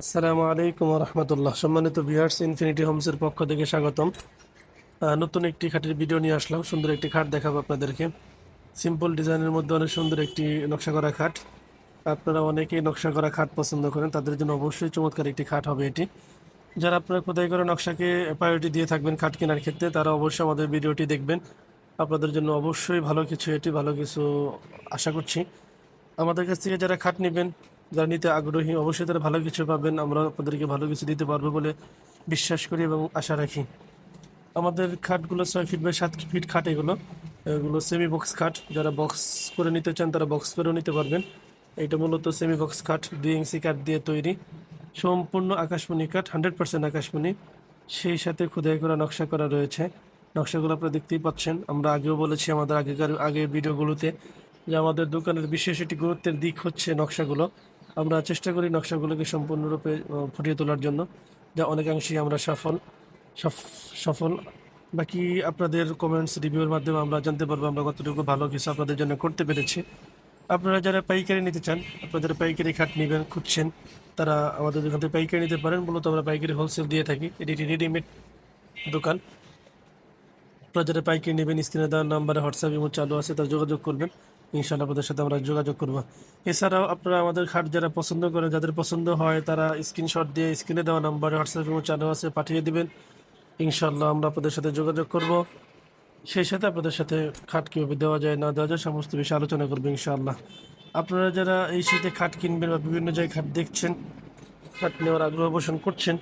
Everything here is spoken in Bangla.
আসসালামু আলাইকুম রহমতুল্লাহ সম্মানিত ভিউয়ার্স ইনফিনিটি হোমসের পক্ষ থেকে স্বাগতম। নতুন একটি খাটের ভিডিও নিয়ে আসলাম। সুন্দর একটি খাট দেখাবো আপনাদেরকে। সিম্পল ডিজাইনের মধ্যে অনেক সুন্দর একটি নকশা করা খাট। আপনারা অনেকেই নকশা করা খাট পছন্দ করেন, তাদের জন্য অবশ্যই চমৎকার একটি খাট হবে এটি। যারা আপনারা খোদাই করে নকশাকে প্রায়োরিটি দিয়ে থাকবেন খাট কেনার ক্ষেত্রে, তারা অবশ্যই আমাদের ভিডিওটি দেখবেন। আপনাদের জন্য অবশ্যই ভালো কিছু এটি, ভালো কিছু আশা করছি। আমাদের কাছ থেকে যারা খাট নেবেন যারা নিতে আগ্রহী, অবশ্যই তারা ভালো কিছু পাবেন। আমরা আপনাদেরকে ভালো কিছু দিতে পারব বলে বিশ্বাস করি এবং আশা রাখি। আমাদের খাটগুলো ছয় ফিট বাই সাত ফিট খাট এগুলো। এগুলো সেমি বক্স খাট। যারা বক্স করে নিতে চান, তারা বক্স করেও নিতে পারবেন। এটা মূলত সেমি বক্স খাট, দুই ইঞ্চি কাঠ দিয়ে তৈরি। সম্পূর্ণ আকাশমণি কাঠ হান্ড্রেড পার্সেন্ট আকাশমণি। সেই সাথে খোদাই করা নকশা করা রয়েছে। নকশাগুলো আপনারা দেখতেই পাচ্ছেন। আমরা আগেও বলেছি আমাদের আগেকার, আগের ভিডিওগুলোতে যে আমাদের দোকানের বিশেষ একটি গুরুত্বের দিক হচ্ছে নকশাগুলো। আমরা চেষ্টা করি নকশাগুলোকে সম্পূর্ণরূপে ফুটিয়ে তোলার জন্য। যা অনেকাংশেই আমরা সফল, সফ- সফল। বাকি আপনাদের কমেন্টস রিভিউর মাধ্যমে আমরা জানতে পারব আমরা কতটুকু ভালো কিছু আপনাদের জন্য করতে পেরেছি। আপনারা যারা পাইকারি নিতে চান আপনারা পাইকারি খাট নেবেন, খুঁজছেন, তারা আমাদের দোকান থেকে পাইকারি নিতে পারেন। মূলত আমরা পাইকারি হোলসেল দিয়ে থাকি। এটি রেডিমেড দোকান। আপনারা যারা পাইকারি নেবেন, স্ক্রিনে দেওয়ার নাম্বারে হোয়াটসঅ্যাপ এবং চালু আছে, তারা যোগাযোগ করবেন। ইনশাআল্লাহ আপনাদের সাথে আমরা যোগাযোগ করব। এছাড়াও আপনারা আমাদের খাট যারা পছন্দ করেন, যাদের পছন্দ হয়, তারা স্ক্রিনশট দিয়ে স্ক্রিনে দেওয়া নাম্বারে হোয়াটসঅ্যাপ চালু আছে, পাঠিয়ে দিবেন। ইনশাআল্লাহ আমরা আপনাদের সাথে যোগাযোগ করব। সেই সাথে আপনাদের সাথে খাট কীভাবে দেওয়া যায়, না দেওয়া যায়, সমস্ত বিষয়ে আলোচনা করব ইনশাআল্লাহ। আপনারা যারা এই শীতে খাট কিনবেন বা বিভিন্ন জায়গায় খাট দেখছেন, খাট নেওয়ার আগ্রহ পোষণ করছেন